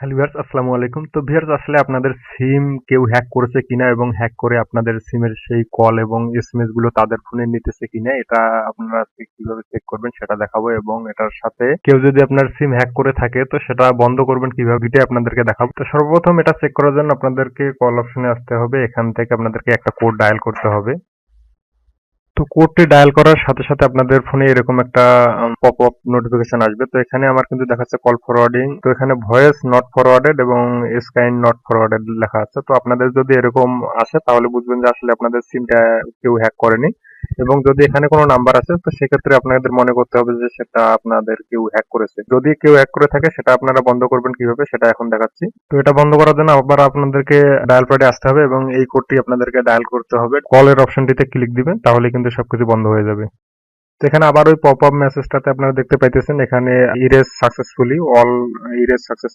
Hello viewers, আসসালামু আলাইকুম। তো ভিউয়ার্স, আসলে আপনাদের সিম কেউ হ্যাক করেছে কিনা এবং হ্যাক করে আপনাদের সিমের সেই কল এবং এসএমএসগুলো তাদের ফোনে নিতেছে কিনা, এটা আপনারা আজকে কীভাবে চেক করবেন সেটা দেখাবো এবং এটার সাথে কেউ যদি আপনার সিম হ্যাক করে থাকে, তো সেটা বন্ধ করবেন কীভাবে, এটাই আপনাদেরকে দেখাবো। তো সর্বপ্রথম এটা চেক করার জন্য আপনাদেরকে কল অপশনে আসতে হবে, এখান থেকে আপনাদেরকে একটা কোড ডায়াল করতে হবে। তো কোডটি ডায়াল করার সাথে সাথে আপনাদের ফোনে এরকম একটা পপ আপ নোটিফিকেশন আসবে। তো এখানে আমার কিন্তু দেখাচ্ছে কল ফরওয়ার্ডিং তো এখানে ভয়েস নট ফরওয়ার্ডেড এবং স্কাইন নট ফরওয়ার্ডেড লেখা আছে। তো আপনাদের যদি এরকম আসে, তাহলে বুঝবেন যে আসলে আপনাদের সিমটা কেউ হ্যাক করেনি। এবং যদি এখানে কোনো নাম্বার আছে, তো সেক্ষেত্রে আপনাদের মনে করতে হবে যে সেটা আপনাদের কেউ হ্যাক করেছে। যদি কেউ হ্যাক করে থাকে, সেটা আপনারা বন্ধ করবেন কীভাবে, সেটা এখন দেখাচ্ছি। তো এটা বন্ধ করার জন্য আবার আপনাদেরকে ডায়াল প্যাডে আসতে হবে এবং এই কোডটি আপনাদেরকে ডায়াল করতে হবে। কলের অপশনটিতে ক্লিক দিবেন, তাহলে কিন্তু সবকিছু বন্ধ হয়ে যাবে। তো এখানে আবার ওই পপ আপ মেসেজটাতে আপনারা দেখতে পাইতেছেন, এখানে erase successfully all erase success